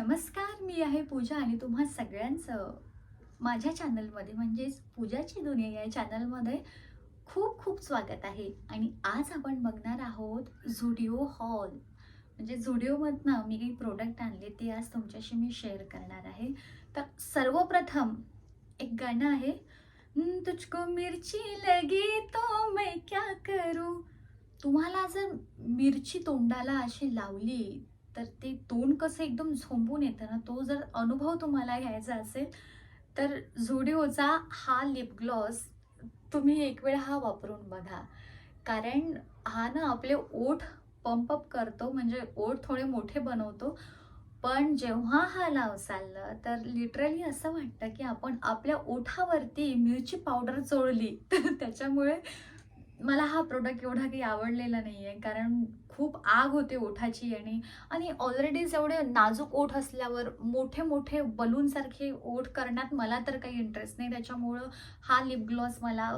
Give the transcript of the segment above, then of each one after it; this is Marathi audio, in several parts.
नमस्कार मी आहे पूजा आणि तुम्हा सगळ्यांचं माझ्या चॅनलमध्ये म्हणजेच पूजाची दुनिया या चॅनलमध्ये खूप खूप स्वागत आहे. आणि आज आपण बघणार आहोत झुडिओ हॉल. म्हणजे झुडिओमधनं मी काही प्रोडक्ट आणले ते आज तुमच्याशी मी शेअर करणार आहे. तर सर्वप्रथम एक गाणं आहे तुझको मिरची लगी तो मैं क्या करू? तुम्हाला जर मिरची तोंडाला अशी लावली तर ते तोंड कसं एकदम झोंबून येतं ना तो जर अनुभव तुम्हाला घ्यायचा असेल तर झुडिओचा हा लिप ग्लॉस तुम्ही एक वेळ हा वापरून बघा. कारण हा ना आपले ओठ पंपअप करतो म्हणजे ओठ थोडे मोठे बनवतो. पण जेव्हा हा लाव चाललं तर लिटरली असं वाटतं की आपण आपल्या ओठावरती मिरची पावडर चोळली. तर त्याच्यामुळे मला हा प्रोडक्ट एवढा काही आवडलेला नाही आहे कारण खूप आग होते ओठाची आणि आणि ऑलरेडीच एवढे नाजूक ओठ असल्यावर मोठे मोठे बलूनसारखे ओठ करण्यात मला तर काही इंटरेस्ट नाही. त्याच्यामुळं हा लिप ग्लॉस मला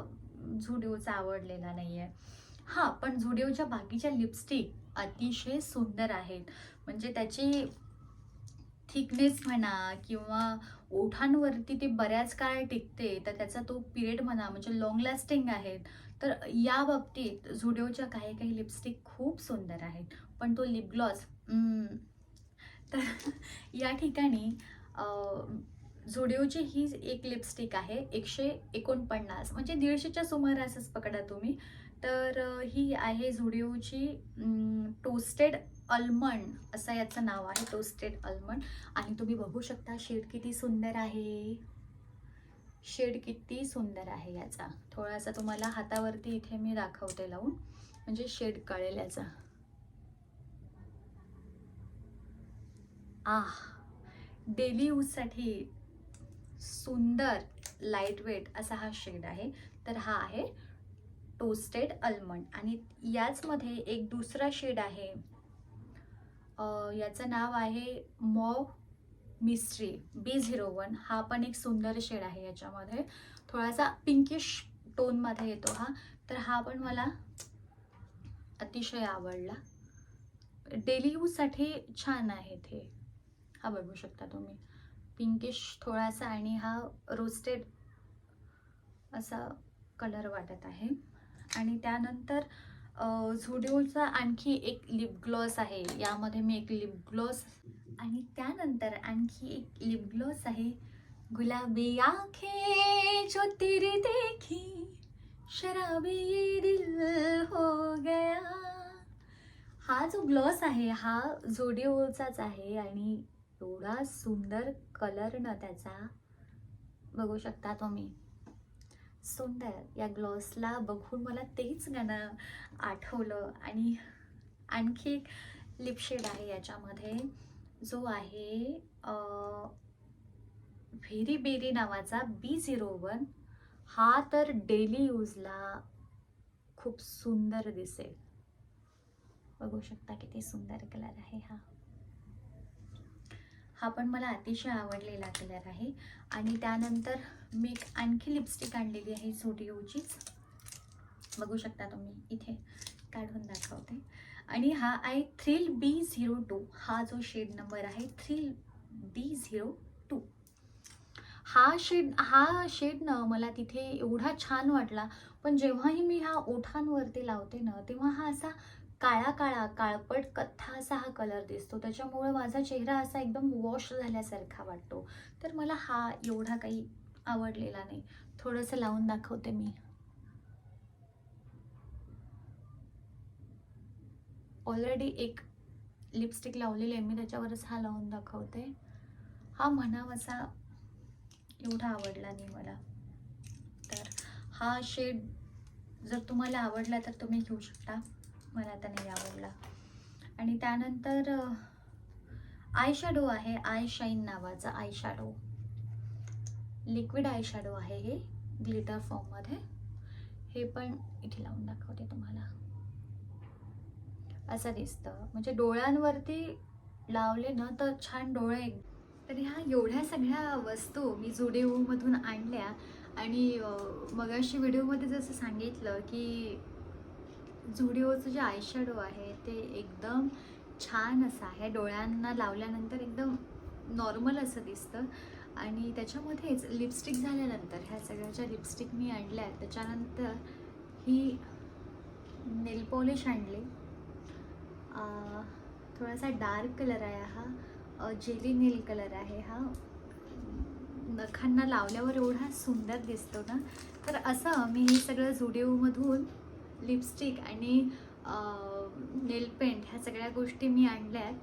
झुडिओचा आवडलेला नाही आहे हां पण झुडिओच्या बाकीच्या लिपस्टिक अतिशय सुंदर आहेत. म्हणजे त्याची थिकनेस म्हणा किंवा ओठांवरती ती बऱ्याच काळ टिकते तर त्याचा तो पिरियड म्हणा म्हणजे लॉंग लास्टिंग आहेत तर या बाबतीत झुडिओच्या काही काही लिपस्टिक खूप सुंदर आहेत. पण तो लिप ग्लॉस तर या ठिकाणी झुडिओची ही एक लिपस्टिक आहे एकशे एकोणपन्नास म्हणजे दीडशेच्या सुमारासच पकडा तुम्ही. तर ही आहे झुडिओची टोस्टेड अल्मंड असं याचं नाव आहे टोस्टेड अल्मंड आणि तुम्ही बघू शकता शेड किती सुंदर आहे. शेड किती सुंदर आहे याचा. थोडासा तुम्हाला हातावरती इथे मी दाखवते लावून. म्हणजे शेड कळेल याचा. आह डेली यूजसाठी सुंदर लाइट वेट असा हा शेड आहे. तर हा आहे टोस्टेड अल्मंड आणि याचमध्ये एक दुसरा शेड आहे. याचं नाव आहे mauve mystery B zero one हा पण एक सुंदर शेड आहे याच्यामध्ये. थोडासा पिंकिश टोनमध्ये येतो हा. तर हा पण मला अतिशय आवडला. डेली यूजसाठी छान आहे ते हा बघू शकता तुम्ही. पिंकिश थोडासा आणि हा रोस्टेड असा कलर वाटत आहे. आणि त्यानंतर झुडिओचा आणखी एक लिप ग्लॉस आहे. यामध्ये मी एक लिप ग्लॉस आणि त्यानंतर आणखी एक लिप ग्लॉस आहे. गुलाबी आखे जो तेरी देखी शराबी ये दिल हो गया. हा जो ग्लॉस आहे हा झोडिओचाच आहे आणि एवढा सुंदर कलर ना त्याचा बघू शकता तुम्ही. सुंदर. या ग्लॉसला बघून मला तेच गाणं आठवलं. आणि आणखी एक लिपशेड आहे याच्यामध्ये. जो आहे व्हेरी बेरी नावाचा बी झिरो वन हा तर डेली यूजला खूप सुंदर दिसेल. बघू शकता किती सुंदर कलर आहे हा. हा पण मला अतिशय आवडलेला कलर आहे. आणि त्यानंतर मी एक आणखी लिपस्टिक आणलेली आहे झोडिओचीच बघू शकता तुम्ही इथे काढून दाखवते. आणि हा आहे थ्रिल बी झिरो टू हा जो शेड नंबर आहे थ्रिल बी झिरो टू हा शेड हा शेड ना मला तिथे एवढा छान वाटला. पण जेव्हाही मी हा ओठांवरती लावते ना तेव्हा हा असा काळा काळा काळपट कथ्था असा हा कलर दिसतो. त्याच्यामुळे माझा चेहरा असा एकदम वॉश झाल्यासारखा वाटतो. तर मला हा एवढा काही आवडलेला नाही. थोडंसं लावून दाखवते मी. ऑलरेडी एक लिपस्टिक लावलेली आहे मी त्याच्यावरच हा लावून दाखवते. हा म्हणावासा एवढा आवडला नाही मला. तर हा शेड जर तुम्हाला आवडला तर तुम्ही घेऊ शकता. मला तर नाही आवडला आणि त्यानंतर आय शॅडो आहे आय शाईन नावाचा eye shadow liquid eye shadow आहे हे ग्लिटर फॉर्ममध्ये हे पण इथे लावून दाखवते तुम्हाला. असं दिसतं. म्हणजे डोळ्यांवरती लावले ना तर छान डोळे तर ह्या एवढ्या सगळ्या वस्तू मी झुडिओमधून आणल्या. आणि मग अशी व्हिडिओमध्ये जसं सांगितलं की झुडिओचं जे आयशॅडो आहे ते एकदम छान असं आहे. डोळ्यांना लावल्यानंतर एकदम नॉर्मल असं दिसतं. आणि त्याच्यामध्येच लिपस्टिक झाल्यानंतर ह्या सगळ्या ज्या लिपस्टिक मी आणल्या आहेत त्याच्यानंतर ही नेल पॉलिश आणली. थोडासा डार्क कलर आहे हा. जेली नेल कलर आहे हा. नखांना लावल्यावर एवढा सुंदर दिसतो ना. तर असं मी हे सगळं झुडिओमधून लिपस्टिक आणि नेल पेंट ह्या सगळ्या गोष्टी मी आणल्या आहेत.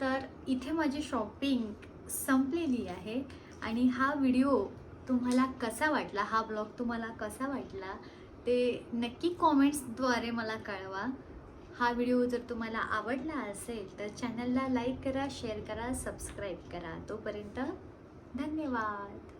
तर इथे माझी शॉपिंग संपलेली आहे आणि हा व्हिडिओ तुम्हाला कसा वाटला हा ब्लॉग तुम्हाला कसा वाटला ते नक्की कॉमेंट्सद्वारे मला कळवा. हा व्हिडिओ जर तुम्हाला आवडला असेल तर चॅनलला लाईक करा शेअर करा सबस्क्राईब करा. तोपर्यंत धन्यवाद.